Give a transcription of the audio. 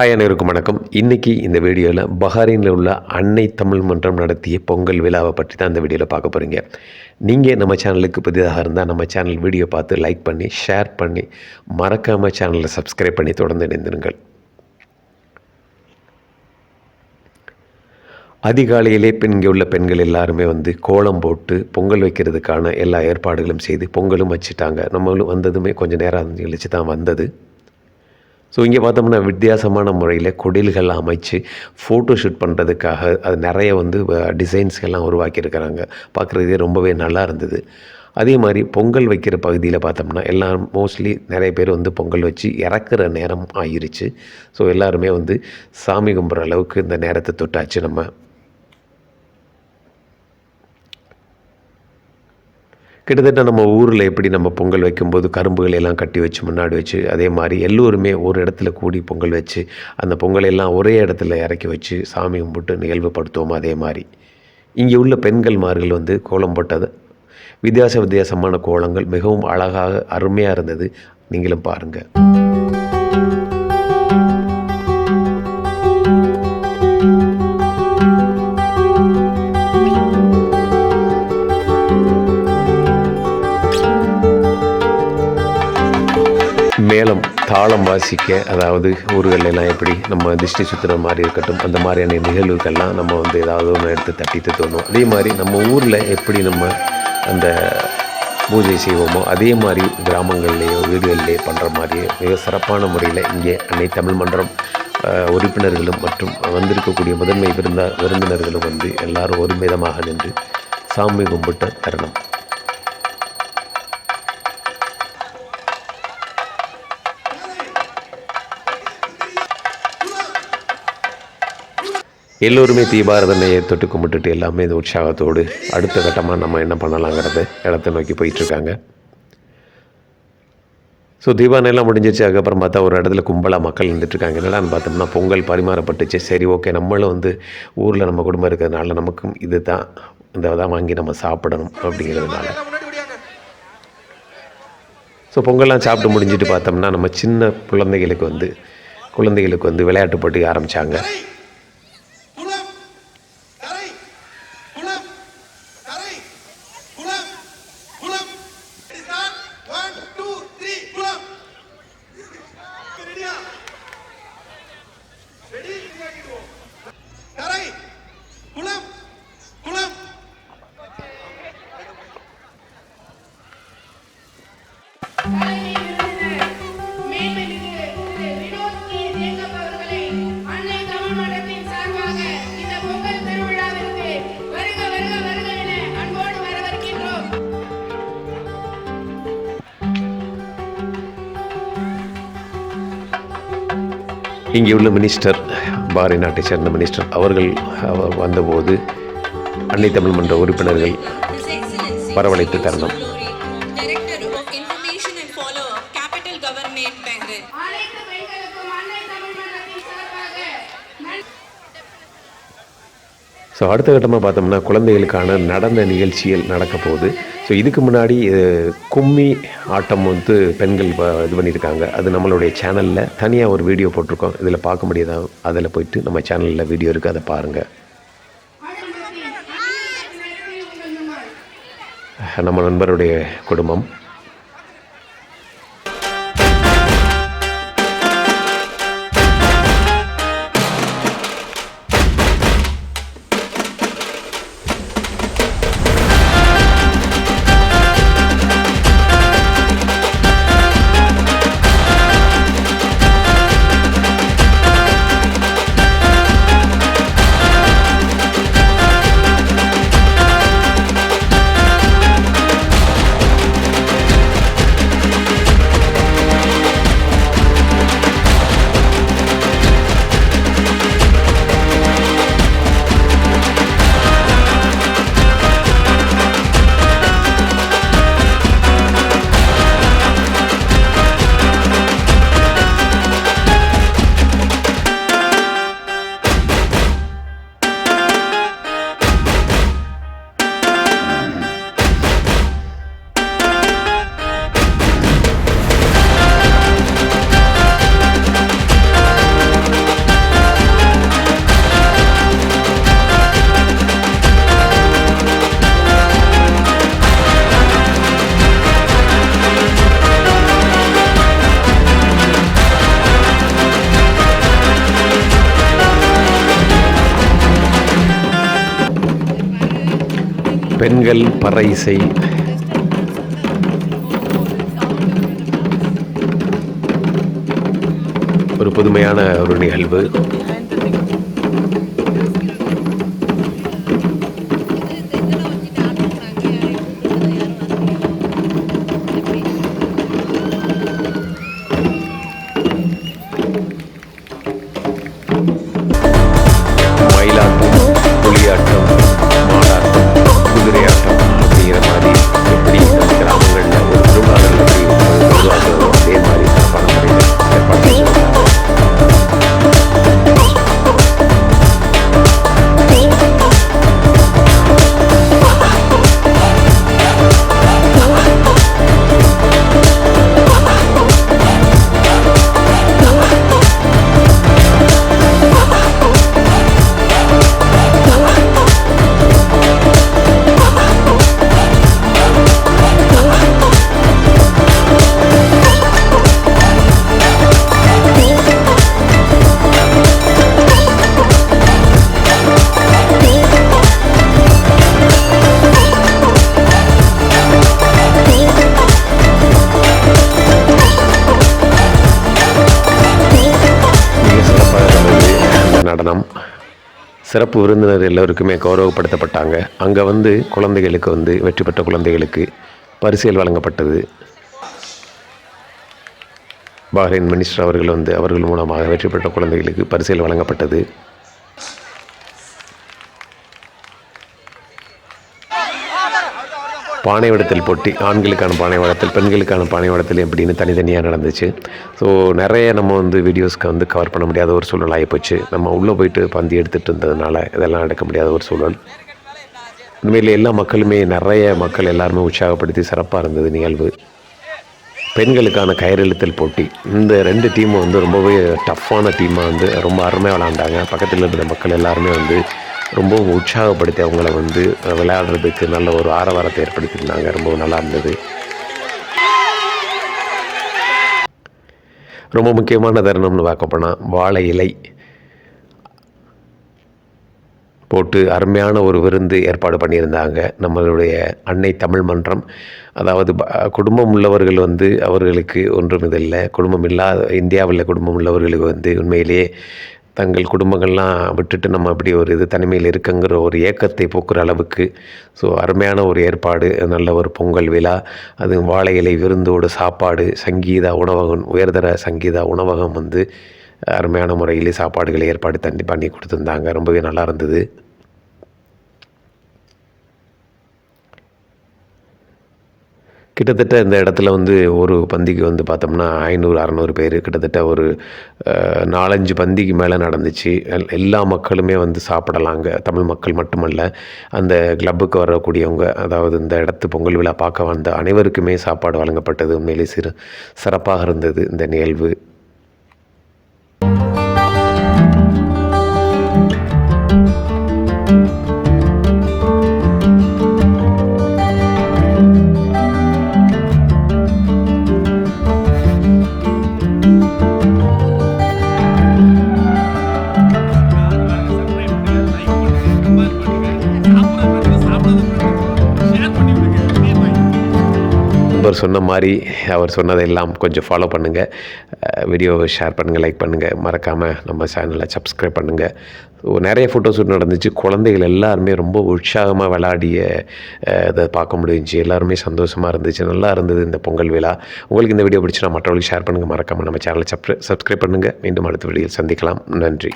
Hi அனைவருக்கும் வணக்கம். இன்றைக்கி இந்த வீடியோவில் பஹாரினில் உள்ள அன்னை தமிழ் மன்றம் நடத்திய பொங்கல் விழாவை பற்றி தான் இந்த வீடியோவில் பார்க்க போகிறீங்க நீங்கள் நம்ம சேனலுக்கு புதிதாக இருந்தால் நம்ம சேனல் வீடியோ பார்த்து லைக் பண்ணி ஷேர் பண்ணி மறக்காமல் சேனலை சப்ஸ்கிரைப் பண்ணி தொடர்ந்து இணைந்திருங்கள். அதிகாலையிலே இங்கே உள்ள பெண்கள் எல்லாருமே வந்து கோலம் போட்டு பொங்கல் வைக்கிறதுக்கான எல்லா ஏற்பாடுகளும் செய்து பொங்கலும் வச்சுட்டாங்க. நம்மளும் வந்ததுமே கொஞ்சம் நேரம் கழிச்சு தான் வந்தது. ஸோ இங்கே பார்த்தோம்னா வித்தியாசமான முறையில் குடில்கள் அமைச்சு ஃபோட்டோ ஷூட் பண்ணுறதுக்காக அது நிறைய வந்து டிசைன்ஸ்கெல்லாம் உருவாக்கியிருக்கிறாங்க. பார்க்குறதே ரொம்பவே நல்லா இருந்தது. அதே மாதிரி பொங்கல் வைக்கிற பகுதியில் பார்த்தோம்னா எல்லாம் மோஸ்ட்லி நிறைய பேர் வந்து பொங்கல் வச்சு இறக்குற நேரம் ஆயிருச்சு. ஸோ எல்லாருமே வந்து சாமி கும்பிட்ற அளவுக்கு இந்த நேரத்தை தொட்டாச்சு நம்ம கிட்டத்தட்ட நம்ம ஊரில் எப்படி நம்ம பொங்கல் வைக்கும்போது கரும்புகளை எல்லாம் கட்டி வச்சு முன்னாடி வச்சு அதே மாதிரி எல்லோருமே ஒரு இடத்துல கூடி பொங்கல் வச்சு அந்த பொங்கலையெல்லாம் ஒரே இடத்துல இறக்கி வச்சு சாமி கும்பிட்டு நிகழ்வுபடுத்துவோம் அதே மாதிரி. இங்கே உள்ள பெண்கள்மார்கள் வந்து கோலம் போட்டது வித்தியாச வித்தியாசமான கோலங்கள் மிகவும் அழகாக அருமையாக இருந்தது. நீங்களும் பாருங்கள் மேளம் தாளம் வாசிக்க அதாவது ஊர்களெல்லாம் எப்படி நம்ம திருஷ்டி சுத்துற மாதிரி இருக்கட்டும் அந்த மாதிரியான நிகழ்வுகள்லாம் நம்ம வந்து ஏதாவது ஒன்று எடுத்து தட்டிட்டு தோணும். அதே மாதிரி நம்ம ஊரில் எப்படி நம்ம அந்த பூஜை செய்வோமோ அதே மாதிரி கிராமங்கள்லேயோ வீடுகள்லேயோ பண்ணுற மாதிரி மிக சிறப்பான முறையில் இங்கே அன்னை தமிழ் மன்றம் உறுப்பினர்களும் மற்றும் வந்திருக்கக்கூடிய முதன்மை விருந்தா விருந்தினர்களும் வந்து எல்லாரும் ஒருமிதமாக நின்று சாமி கும்பிட்ட தருணம். எல்லோருமே தீபாரதனையை தொட்டு கும்பிட்டுட்டு எல்லாமே இந்த உற்சாகத்தோடு அடுத்த கட்டமாக நம்ம என்ன பண்ணலாங்கிறத இடத்த நோக்கி போயிட்டுருக்காங்க. ஸோ தீபாவளியெல்லாம் முடிஞ்சிச்சு அதுக்கப்புறம் பார்த்தா ஒரு இடத்துல கும்பலாக மக்கள் நின்றுட்டுருக்காங்க. என்னடான்னு பார்த்தோம்னா பொங்கல் பரிமாறப்பட்டுச்சு. சரி ஓகே நம்மளும் வந்து ஊரில் நம்ம குடும்பம் இருக்கிறதுனால நமக்கும் இது தான் இந்த தான் வாங்கி நம்ம சாப்பிடணும் அப்படிங்கிறதுனால. ஸோ பொங்கல்லாம் சாப்பிட்டு முடிஞ்சிட்டு பார்த்தோம்னா நம்ம சின்ன குழந்தைகளுக்கு வந்து குழந்தைகளுக்கு வந்து விளையாட்டு போட்டி ஆரம்பித்தாங்க இங்கே உள்ள மினிஸ்டர் பாரி நாட்டை சேர்ந்த மினிஸ்டர் அவர்கள் அவ- வந்தபோது அன்னை தமிழ் மன்ற உறுப்பினர்கள் வரவழைத்து தரணும். ஸோ அடுத்த கட்டமாக பார்த்தோம்னா குழந்தைகளுக்கான நடன நிகழ்ச்சிகள் நடக்க போகுது. ஸோ இதுக்கு முன்னாடி கும்மி ஆட்டம் வந்து பெண்கள் இது பண்ணியிருக்காங்க. அது நம்மளுடைய சேனலில் தனியாக ஒரு வீடியோ போட்டிருக்கோம். இதில் பார்க்க முடியாத? அதில் போயிட்டு நம்ம சேனலில் வீடியோ இருக்குது அதை பாருங்கள் நம்ம நண்பருடைய குடும்பம். பெண்கள் பறை இசை ஒரு புதுமையான ஒரு நிகழ்வு சிறப்பு விருந்தினர் எல்லோருக்குமே கௌரவப்படுத்தப்பட்டாங்க. அங்கே வந்து குழந்தைகளுக்கு வந்து வெற்றி பெற்ற குழந்தைகளுக்கு பரிசுகள் வழங்கப்பட்டது. பஹ்ரைன் மினிஸ்டர் அவர்கள் வந்து அவர்கள் மூலமாக வெற்றி பெற்ற குழந்தைகளுக்கு பரிசுகள் வழங்கப்பட்டது. பானை வடத்தல் போட்டி ஆண்களுக்கான பானைவடத்தில் பெண்களுக்கான பானைவடத்தில் எப்படின்னு தனித்தனியாக நடந்துச்சு. ஸோ நிறைய நம்ம வந்து வீடியோஸ்க்கு வந்து கவர் பண்ண முடியாத ஒரு சூழல் ஆகிப்போச்சு நம்ம உள்ளே போயிட்டு பந்தி எடுத்துகிட்டு இருந்ததுனால இதெல்லாம் எடுக்க முடியாத ஒரு சூழல். உண்மையில் எல்லா மக்களுமே நிறைய மக்கள் எல்லாருமே உற்சாகப்படுத்தி சிறப்பாக இருந்தது நிகழ்வு. பெண்களுக்கான கயிறெழுத்தல் போட்டி. இந்த ரெண்டு டீமும் வந்து ரொம்பவே டஃப்பான டீமாக வந்து ரொம்ப அருமையாக விளாண்டாங்க பக்கத்தில் இருந்த மக்கள் எல்லாருமே வந்து ரொம்பவும் உற்சாகப்படுத்தி அவங்கள வந்து விளையாடுறதுக்கு நல்ல ஒரு ஆரவாரத்தை ஏற்படுத்தியிருந்தாங்க. ரொம்ப நல்லா இருந்தது. ரொம்ப முக்கியமான தருணம்னு பார்க்க போனால் வாழை இலை போட்டு அருமையான ஒரு விருந்து ஏற்பாடு பண்ணியிருந்தாங்க. நம்மளுடைய அன்னை தமிழ் மன்றம். அதாவது ப- குடும்பம் உள்ளவர்கள் வந்து அவர்களுக்கு ஒன்றும் இதில்லை குடும்பம் இல்லாத இந்தியாவில் குடும்பம் உள்ளவர்களுக்கு வந்து உண்மையிலேயே தங்கள் குடும்பங்கள்லாம் விட்டுட்டு நம்ம அப்படி ஒரு இது தனிமையில் இருக்குங்கிற ஒரு ஏக்கத்தை போக்குற அளவுக்கு ஸோ அருமையான ஒரு ஏற்பாடு நல்ல ஒரு பொங்கல் விழா அது வாழை இலை விருந்தோடு சாப்பாடு சங்கீதா உணவகம் உயர்தர சங்கீதா உணவகம் வந்து அருமையான முறையில் சாப்பாடுகளை ஏற்பாடு தண்ணி பண்ணி கொடுத்துருந்தாங்க. ரொம்பவே நல்லா இருந்தது. கிட்டத்தட்ட இந்த இடத்துல வந்து ஒரு பந்திக்கு வந்து பார்த்தோம்னா ஐநூறு அறநூறு பேர் கிட்டத்தட்ட ஒரு நாலஞ்சு பந்திக்கு மேலே நடந்துச்சு. எல்- எல்லா மக்களுமே வந்து சாப்பிடலாங்க. தமிழ் மக்கள் மட்டுமல்ல அந்த கிளப்புக்கு வரக்கூடியவங்க அதாவது இந்த இடத்து பொங்கல் விழா பார்க்க வந்த அனைவருக்குமே சாப்பாடு வழங்கப்பட்டது. உண்மையிலே சிறு சிறப்பாக இருந்தது இந்த நிகழ்வு. அவர் சொன்ன மாதிரி அவர் சொன்னதெல்லாம் கொஞ்சம் ஃபாலோ பண்ணுங்கள் வீடியோவை ஷேர் பண்ணுங்கள் லைக் பண்ணுங்கள் மறக்காமல் நம்ம சேனலை சப்ஸ்கிரைப் பண்ணுங்கள் நிறைய ஃபோட்டோ ஷூட் நடந்துச்சு. குழந்தைகள் எல்லாருமே ரொம்ப உற்சாகமாக விளையாடிய இதை பார்க்க முடிஞ்சிச்சு. எல்லாருமே சந்தோஷமாக இருந்துச்சு. நல்லா இருந்தது இந்த பொங்கல் விழா. உங்களுக்கு இந்த வீடியோ பிடிச்சினா மற்றவங்களுக்கு ஷேர் பண்ணுங்கள் மறக்காமல் நம்ம சேனலை சப்ஸ்கிரைப் பண்ணுங்கள் மீண்டும் அடுத்த வீடியோவில் சந்திக்கலாம். நன்றி.